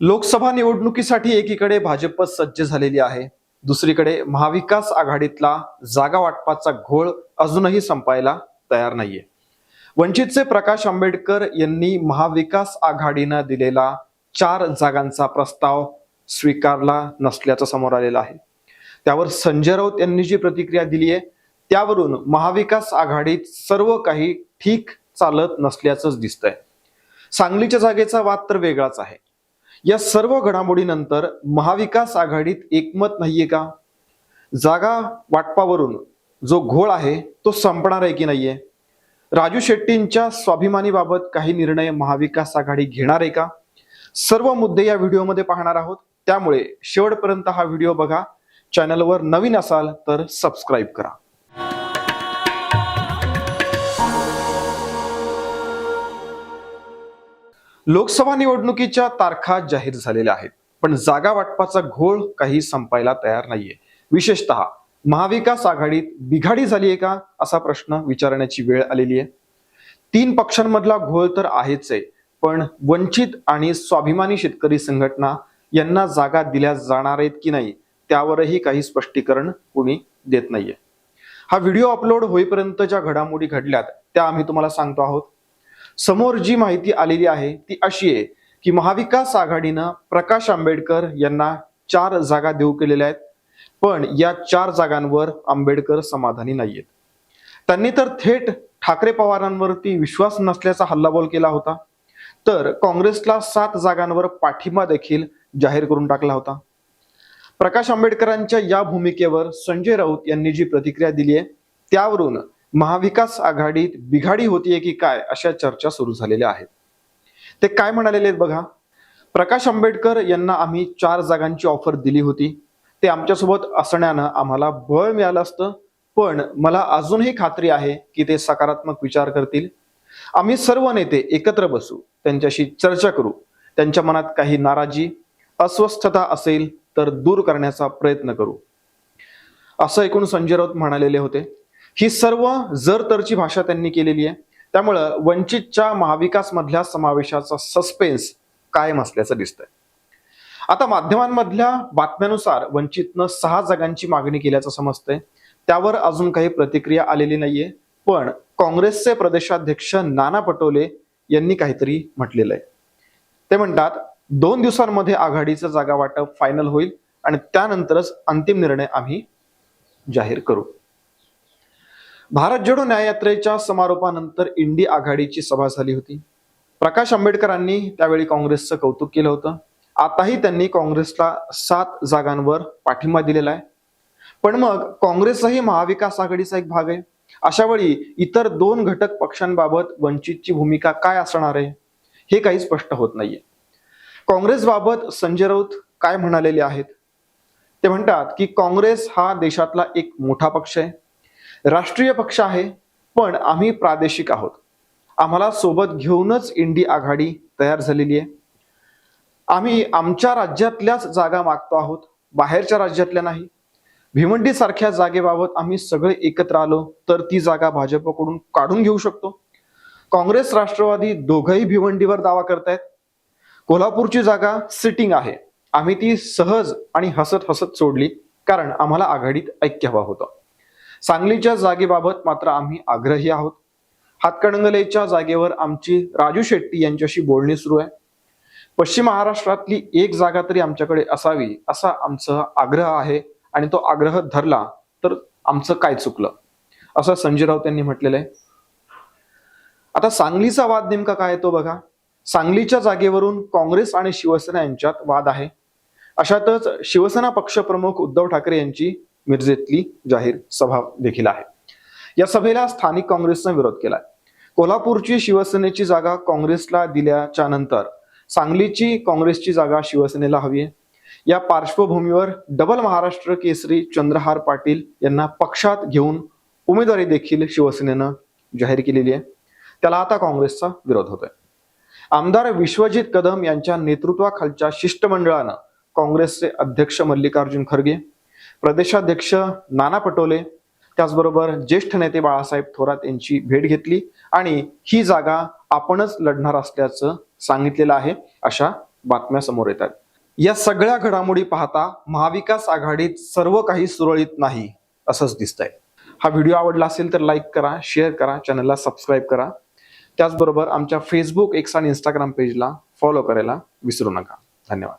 लोकसभा निवडणुकीसाठी एकीकडे भाजप सज्ज झालेली आहे. दुसरीकडे महाविकास आघाडीतला जागा वाटपाचा घोळ अजूनही संपायला तयार नाहीये. वंचितचे प्रकाश आंबेडकर यांनी महाविकास आघाडीनं दिलेला चार जागांचा प्रस्ताव स्वीकारला नसल्याचं समोर आलेलं आहे. त्यावर संजय राऊत यांनी जी प्रतिक्रिया दिली आहे त्यावरून महाविकास आघाडीत सर्व काही ठीक चालत नसल्याचंच दिसतंय. सांगलीच्या जागेचा वाद तर वेगळाच आहे. या सर्व घडामोडीनंतर महाविकास आघाडीत एकमत नाहीये का? जागा वाटपावरून जो घोळ आहे तो संपणार आहे की नाहीये? राजू शेट्टींच्या स्वाभिमानीबाबत काही निर्णय महाविकास आघाडी घेणार आहे का? सर्व मुद्दे या व्हिडिओमध्ये पाहणार आहोत. त्यामुळे शेवटपर्यंत हा व्हिडिओ बघा. चॅनलवर नवीन असाल तर सबस्क्राईब करा. लोकसभा निवडणुकीच्या तारखा जाहीर झालेल्या आहेत पण जागा वाटपाचा घोळ काही संपायला तयार नाहीये. विशेषतः महाविकास आघाडीत बिघाडी झाली आहे का असा प्रश्न विचारण्याची वेळ आलेली आहे. तीन पक्षांमधला घोळ तर आहेच आहे पण वंचित आणि स्वाभिमानी शेतकरी संघटना यांना जागा दिल्या जाणार आहेत की नाही त्यावरही काही स्पष्टीकरण कुणी देत नाहीये. हा व्हिडिओ अपलोड होईपर्यंत ज्या घडामोडी घडल्यात त्या आम्ही तुम्हाला सांगतो आहोत. समोर जी माहिती आलेली आहे ती अशी आहे की महाविकास आघाडीनं प्रकाश आंबेडकर यांना चार जागा देऊ केलेल्या आहेत. पण या चार जागांवर आंबेडकर समाधानी नाहीयेत. त्यांनी तर थेट ठाकरे पवारांवरती विश्वास नसल्याचा हल्लाबोल केला होता. तर काँग्रेसला सात जागांवर पाठिंबा देखील जाहीर करून टाकला होता. प्रकाश आंबेडकरांच्या या भूमिकेवर संजय राऊत यांनी जी प्रतिक्रिया दिली आहे त्यावरून महाविकास आघाडीत बिघाडी होतीये की काय अशा चर्चा सुरू झालेल्या आहेत. ते काय म्हणालेले आहेत बघा? प्रकाश आंबेडकर यांना आम्ही चार जागांची ऑफर दिली होती. ते आमच्यासोबत असण्यानं आम्हाला बळ मिळालं असतं. पण मला अजूनही खात्री आहे की ते सकारात्मक विचार करतील. आम्ही सर्व नेते एकत्र बसू त्यांच्याशी चर्चा करू त्यांच्या मनात काही नाराजी अस्वस्थता असेल तर दूर करण्याचा प्रयत्न करू. असं ऐकून संजय राऊत म्हणालेले होते. ही सर्व जर तरची भाषा त्यांनी केलेली आहे. त्यामुळं वंचितच्या महाविकास मधल्या समावेशाचा सस्पेन्स कायम असल्याचं दिसतंय. आता माध्यमांमधल्या बातम्यानुसार वंचितनं सहा जागांची मागणी केल्याचं समजतंय. त्यावर अजून काही प्रतिक्रिया आलेली नाहीये. पण काँग्रेसचे प्रदेशाध्यक्ष नाना पटोले यांनी काहीतरी म्हटलेलं आहे. ते म्हणतात दोन दिवसांमध्ये आघाडीचं जागा वाटप फायनल होईल आणि त्यानंतरच अंतिम निर्णय आम्ही जाहीर करू. भारत जोडो न्याययात्रेच्या समारोपानंतर इंडी आघाडीची सभा झाली होती. प्रकाश आंबेडकरांनी त्यावेळी काँग्रेसचं कौतुक केलं होतं. आताही त्यांनी काँग्रेसला सात जागांवर पाठिंबा दिलेला आहे. पण मग काँग्रेसही महाविकास आघाडीचा एक भाग आहे. अशा वेळी इतर दोन घटक पक्षांबाबत वंचितची भूमिका काय असणार आहे हे काही स्पष्ट होत नाहीये. काँग्रेसबाबत संजय राऊत काय म्हणालेले आहेत? ते म्हणतात की काँग्रेस हा देशातला एक मोठा पक्ष आहे. राष्ट्रीय पक्ष आहे पण आम्ही प्रादेशिक आहोत. आम्हाला सोबत घेऊनच इंडी आघाडी तयार झालेली आहे. आम्ही आमच्या राज्यातल्याच जागा मागतो आहोत बाहेरच्या राज्यातल्या नाही. भिवंडी सारख्या जागेबाबत आम्ही सगळे एकत्र आलो तर ती जागा भाजपकडून काढून घेऊ शकतो. काँग्रेस राष्ट्रवादी दोघंही भिवंडीवर दावा करतायत. कोल्हापूरची जागा सिटिंग आहे. आम्ही ती सहज आणि हसत हसत सोडली कारण आम्हाला आघाडीत ऐक्य हवा होतं. सांगलीच्या जागेबाबत मात्र आम्ही आग्रही आहोत. हातकणंगलेच्या जागेवर आमची राजू शेट्टी यांच्याशी बोलणी सुरू आहे. पश्चिम महाराष्ट्रातली एक जागा तरी आमच्याकडे असावी असा आमचा आग्रह आहे आणि तो आग्रह धरला तर आमचं काय चुकलं? असं संजय राऊत यांनी म्हटलेलं आहे. आता सांगलीचा वाद नेमका काय तो बघा. सांगलीच्या जागेवरून काँग्रेस आणि शिवसेना यांच्यात वाद आहे. अशातच शिवसेना पक्षप्रमुख उद्धव ठाकरे यांची मिरजेतली जाहीर सभा देखील आहे. या सभेला स्थानिक काँग्रेसनं विरोध केलाय. कोल्हापूरची शिवसेनेची जागा काँग्रेसला दिल्याच्या नंतर सांगलीची काँग्रेसची जागा शिवसेनेला हवी आहे. या पार्श्वभूमीवर डबल महाराष्ट्र केसरी चंद्रहार पाटील यांना पक्षात घेऊन उमेदवारी देखील शिवसेनेनं जाहीर केलेली आहे. त्याला आता काँग्रेसचा विरोध होतोय. आमदार विश्वजित कदम यांच्या नेतृत्वाखालच्या शिष्टमंडळानं काँग्रेसचे अध्यक्ष मल्लिकार्जुन खरगे प्रदेशाध्यक्ष नाना पटोले त्याचबरोबर ज्येष्ठ नेते बाळासाहेब थोरात यांची भेट घेतली आणि ही जागा आपणच लढणार असल्याचं सांगितलेलं आहे अशा बातम्या समोर येतात. या सगळ्या घडामोडी पाहता महाविकास आघाडीत सर्व काही सुरळीत नाही असंच दिसतंय. हा व्हिडिओ आवडला असेल तर लाईक करा शेअर करा चॅनलला सबस्क्राईब करा. त्याचबरोबर आमच्या फेसबुक एक्स आणि इंस्टाग्राम पेजला फॉलो करायला विसरू नका. धन्यवाद.